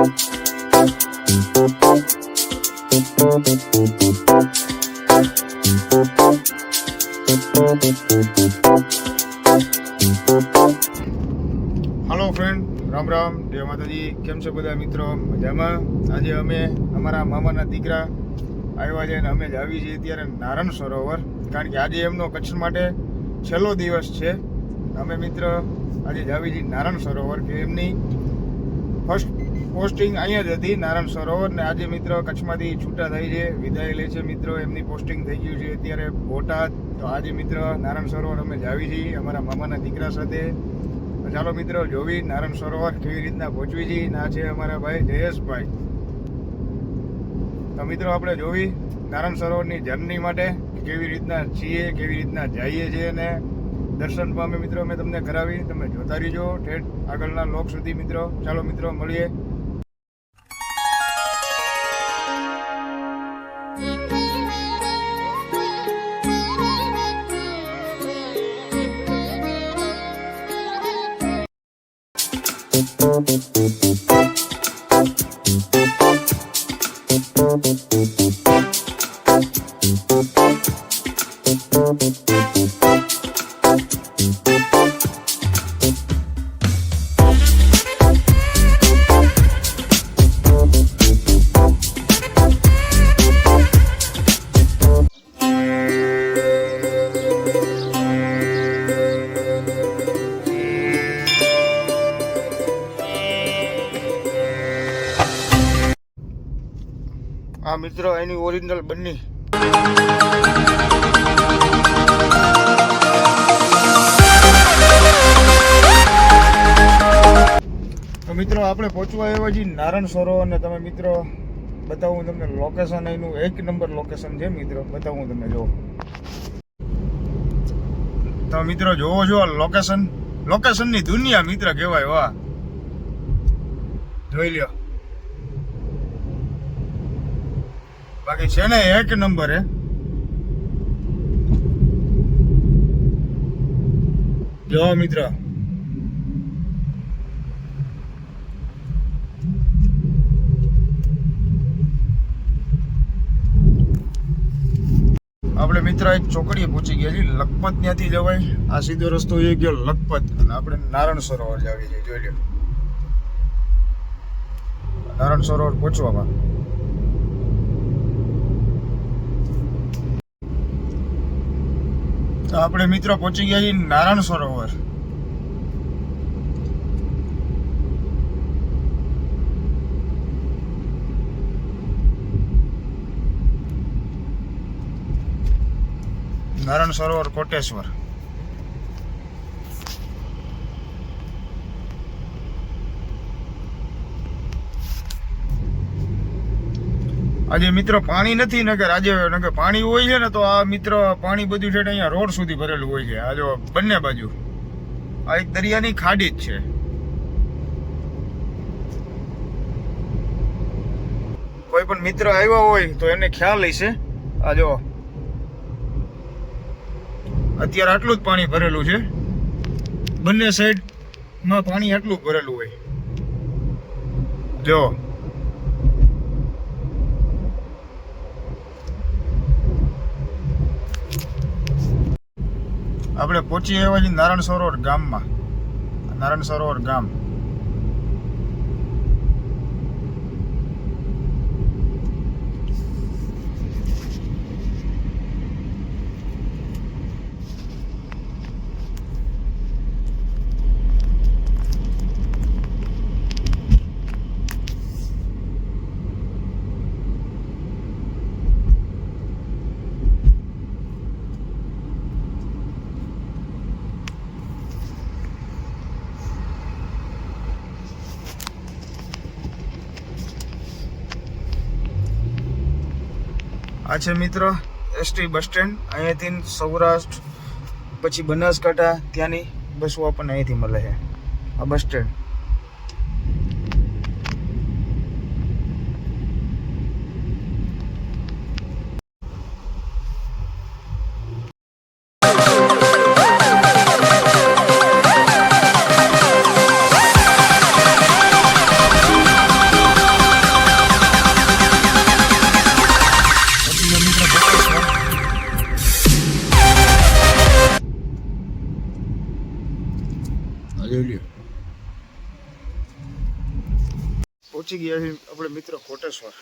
હાલો friend Ram Ram. જય માતાજી. કેમ છો બધા મિત્રો? મજામાં? આજે અમે અમારા મામાના દીકરા આવ્યા છે અને અમે જ આવી છીએ ત્યારે નારણ સરોવર. કારણ કે આજે એમનો કચ્છ માટે છેલ્લો દિવસ છે. અમે મિત્ર આજે જ આવી છીએ નારણ સરોવર, કે એમની ફર્સ્ટ પોસ્ટિંગ અહીંયા જ હતી નારણ સરોવર ને આજે મિત્ર કચ્છમાંથી છૂટા થઈ છે, વિદાય લે છે મિત્રો, એમની પોસ્ટિંગ થઈ ગયું છે. અત્યારે બોટાદ, તો આજે મિત્ર નારાયણ સરોવર અમે જાવી છીએ, અમારા મામાના દીકરા સાથે. ચાલો મિત્રો, જોવી નારાયણ સરોવર કેવી રીતના પહોંચવી છીએ ના છે અમારા ભાઈ જયેશભાઈ. તો મિત્રો, આપણે જોવી નારાયણ સરોવરની જર્ની માટે કેવી રીતના છીએ, કેવી રીતના જઈએ છીએ અને દર્શન પામે મિત્રો અમે તમને કરાવી. તમે જોતા રહીજો ઠેઠ આગળના લોક સુધી મિત્રો. ચાલો મિત્રો, મળીએ. આ મિત્રો, એની ઓરિજિનલ બની મિત્રો, આપણે પહોંચવા આવ્યા છીએ નારણ સરોવર અને તમે મિત્રો, બતાવું તમને લોકેશન એનું, એક નંબર લોકેશન છે મિત્રો, બતાવું તમને જો તો મિત્રો જોવો છો લોકેશન લોકેશનની દુનિયા, મિત્ર, કહેવાય, વાહ. જોઈ લ્યો. બાકી છે ને એક નંબર. હે મિત્ર. આપણે મિત્ર એક ચોકડીએ પહોંચી ગયા છીએ લખપત ત્યાંથી જવાય? આ સીધો રસ્તો એ ગયો લખપત. અને આપણે નારણ સરોવર જાવી છીએ જોઈ લો નારણ સરોવર પહોંચવામાં. તો આપણે મિત્રો પહોંચી ગયા છીએ નારાયણ સરોવર. નારાયણ સરોવર કોટેશ્વર. આજે મિત્ર પાણી નથી નગર આજે નગર પાણી હોય છે ને તો આ મિત્ર પાણી બધું છે અહીંયા રોડ સુધી ભરેલું હોય છે. આ જો બંને બાજુ. આ એક દરિયાની ખાડી જ છે. કોઈ પણ મિત્ર આવ્યા હોય તો એને ખ્યાલ હશે. આ જો. અત્યારે આટલું જ પાણી ભરેલું છે. બંને સાઈડમાં પાણી આટલું ભરેલું હોય. જો. આપણે પહોંચી આવ્યા છીએ નારાયણ સરોવર ગામમાં. નારાયણ સરોવર ગામ. આ છે મિત્રો એસટી બસ સ્ટેન્ડ. અહીંયાથી સૌરાષ્ટ્ર, પછી બનાસકાંઠા ત્યાંની બસો આપણને અહીંથી મળે છે. આ બસ સ્ટેન્ડ. પહોંચી ગયા છીએ આપણે મિત્રો કોટેશ્વર.